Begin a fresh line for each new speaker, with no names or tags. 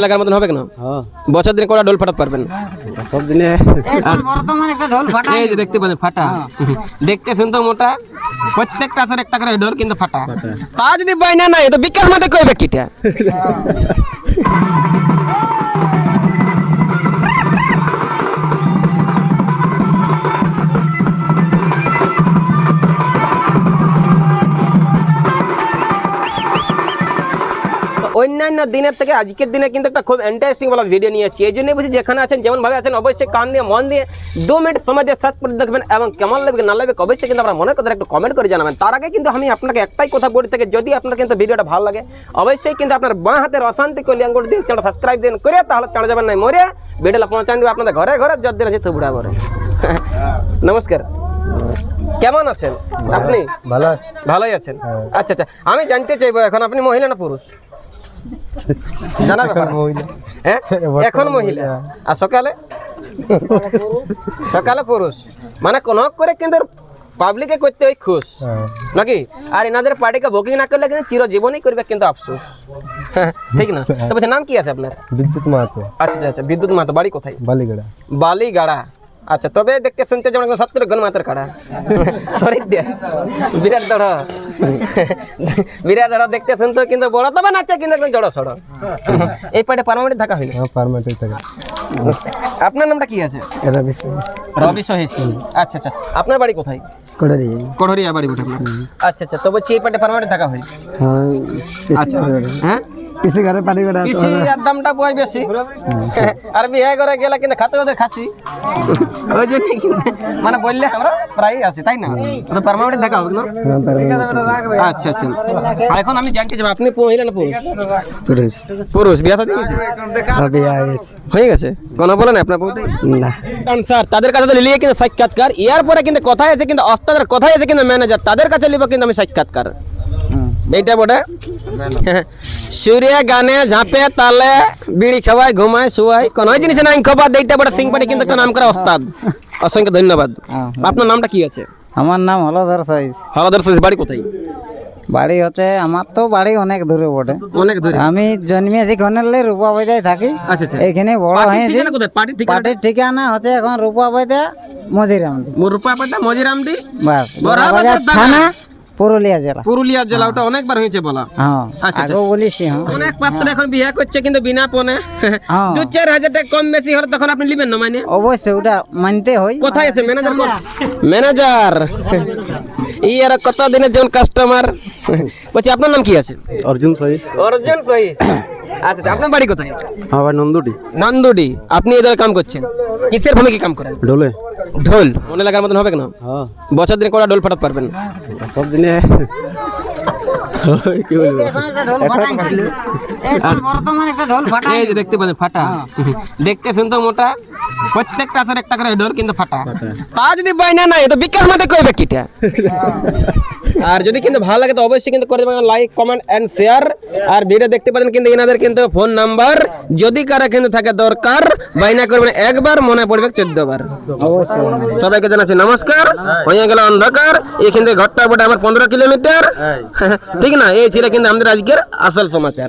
লাগার মতন হবে কেন?
হ্যাঁ।
বছর দিনে কটা ডোল ফাটাতে পারবেন?
সব দিনে
এই যে দেখতে পাচ্ছেন ফাটা। দেখতে শুনতো মোটা? প্রত্যেকটা আসর একটা করে ডোল কিন্তু ফাটা। তা যদি বাইনা নাই তো বিকাশ মধ্যে কইবে কিটা? অন্যান্য দিনের থেকে আজকের দিনে কিন্তু একটা খুব ইন্টারেস্টিং বলা ভিডিও নিয়ে এসেছি। এই জন্যই বুঝি যেখানে আছেন যেমন ভাবে আছেন অবশ্যই কান দিয়ে মন দিয়ে দু মিনিট সময় দিয়ে সার্চ করে দেখবেন এবং কেমন লাগবে না লাগবে অবশ্যই কিন্তু আপনার মনের কথা একটু কমেন্ট করে জানাবেন। তার আগে কিন্তু আমি আপনাকে একটাই কথা বলি থেকে যদি আপনার কিন্তু ভিডিওটা ভালো লাগে অবশ্যই কিন্তু আপনার বাঁ হাতের অশান্তি করলে আঙ্গুল দিয়ে চ্যানেল সাবস্ক্রাইব দিন করে তাহলে চাঁড়া যাবেন না মরে ভিডিওটা পৌঁছান দেবে আপনাদের ঘরে ঘরে যত দিন আছে থুবড়া করে নমস্কার। কেমন আছেন? আপনি?
ভালো
ভালোই আছেন? আচ্ছা আচ্ছা। আমি জানতে চাইব এখন আপনি মহিলা না পুরুষ? জানার ব্যাপার হ্যাঁ? এখন মহিলা। আর সকালে? সকালে পুরুষ। মানে কোন করে কিন্তু পাবলিকে করতে ওই খুশ। নাকি? আর এনাদের পার্টিকে বুকিং না করলে কিন্তু চিরজীবনই করবে কিন্তু আফসোস। ঠিক না? তো বলছে নাম কি আছে আপনার?
বিদ্যুৎ মাহাতো।
আচ্ছা আচ্ছা, আচ্ছা। বিদ্যুৎ মাতো বাড়ি কোথায়?
বালিগড়া।
বালিগাড়া। আচ্ছা তবে দেখতে শুনতে যেমন সত্তর গণ মাতের কাড়া। শরীর দিয়ে বিরাট দড় বিরাট দড় দেখতে শুনতে কিন্তু বড় তবে নাচে কিন্তু একদম জড় সড়। এই পাটে পারমানেন্ট থাকা হইল?
হ্যাঁ পারমানেন্ট থাকে
আপনার নামটা কি আছে?
বেশি
রবি সহিস আচ্ছা আচ্ছা। আপনার বাড়ি কোথায়? কড়হরিয়া বাড়ি আপনার। আচ্ছা আচ্ছা। তো বলছি এই পাটে পারমানেন্ট থাকা হয়
হ্যাঁ
আচ্ছা। হ্যাঁ?
পিসি ঘরে পানি করে
পিসি আর দামটা পয় বেশি। আর বিয়ে করে গেলে কিন্তু খাতে ওদের খাসি। ওই জন্য কিন্তু মানে বললে আমরা প্রায় আসি তাই না? তো পারমানেন্ট দেখা হবে না? আচ্ছা আচ্ছা। এখন আমি জানতে চাই আপনি মহিলা না পুরুষ?
পুরুষ।
পুরুষ বিয়া তো দিয়েছে হয়ে গেছে। কোনো বলেন আপনার বউটাই
না।
স্যার তাদের কাছে তো লিয়ে কিন্তু সাক্ষাৎকার ইয়ার পরে কিন্তু কথাই আছে কিন্তু অস্তাদের কথাই আছে কিন্তু ম্যানেজার তাদের কাছে লিব কিন্তু আমি সাক্ষাৎকার। এইটা বটে? সূর্য গানে ঝাঁপে তালে বিড়ি খাওয়ায় ঘুমায় শুয়ায়। কোন জিনিস নাই খবর এইটা বটে সিংপাটি কিন্তু একটা নাম করা ওস্তাদ। অসংখ্য ধন্যবাদ। আপনার নামটা কি আছে?
আমার নাম হলধর সাইজ
হলদর সৈয়দ বাড়ি কোথায়?
বাড়ি হচ্ছে আমার তো বাড়ি অনেক দূরে বটে।
অনেক দূরে।
আমি জন্মেছি ঘনেলে রূপাবাইদায় থাকি।
আচ্ছা আচ্ছা।
বড়
পার্টির
হয়েছি।
ঠিকানা পার্টির ঠিকানা?
হচ্ছে এখন রূপাবাইদা
রূপা পাতা মজিরামডি
বাস। থানা। পুরুলিয়া জেলা।
পুরুলিয়া জেলা ওটা অনেকবার হয়েছে বলা।
হ্যাঁ
আচ্ছা, আচ্ছা।
আগেও বলেছি হ্যাঁ।
অনেক পাত্র এখন বিয়ে করছে কিন্তু বিনা পনে
হ্যাঁ।
দু চার হাজার টাকা কম বেশি হলে তখন আপনি নেবেন না মানে?
অবশ্যই ওটা মানতে হয়।
কোথায় আছে? ম্যানেজার ম্যানেজার ই আর কত দিনের যেমন কাস্টমার বলছি আপনার নাম কি আছে?
অর্জুন সহিস।
অর্জুন সহিস। আচ্ছা আচ্ছা, আপনার বাড়ি কোথায়?
আমার নন্দুটি।
নন্দুডি আপনি এদের কাম করছেন। কিসের ভূমিকে কাম করেন?
ডোলে
ঢোল। মনে লাগার মতন হবে কেন?
হ্যাঁ।
বছর দিনে কটা ঢোল ফাটাতে পারবেন?
সব দিনে কি বলব?
এই যে দেখতে ফাটা। দেখতে শুনতে মোটা? প্রত্যেকটা আসর একটা করে ডোর কিন্তু ফাটা। তা যদি বাইনা নাই তো বিকাশ মধ্যে কইবে কিটা? আর যদি কিন্তু ভালো লাগে তো অবশ্যই কিন্তু করে দেবেন লাইক কমেন্ট এন্ড শেয়ার আর ভিডিও দেখতে পাচ্ছেন কিন্তু এনাদের কিন্তু ফোন নাম্বার। যদি কারা কিন্তু থাকে দরকার বাইনা করবেন একবার মনে পড়বে চোদ্দ বার সবাইকে জানাচ্ছি নমস্কার। হয়ে গেল অন্ধকার। এখান থেকে ঘরটা বটে আমার পনেরো কিলোমিটার। ঠিক না? এই ছিল কিন্তু আমাদের আজকের আসল সমাচার।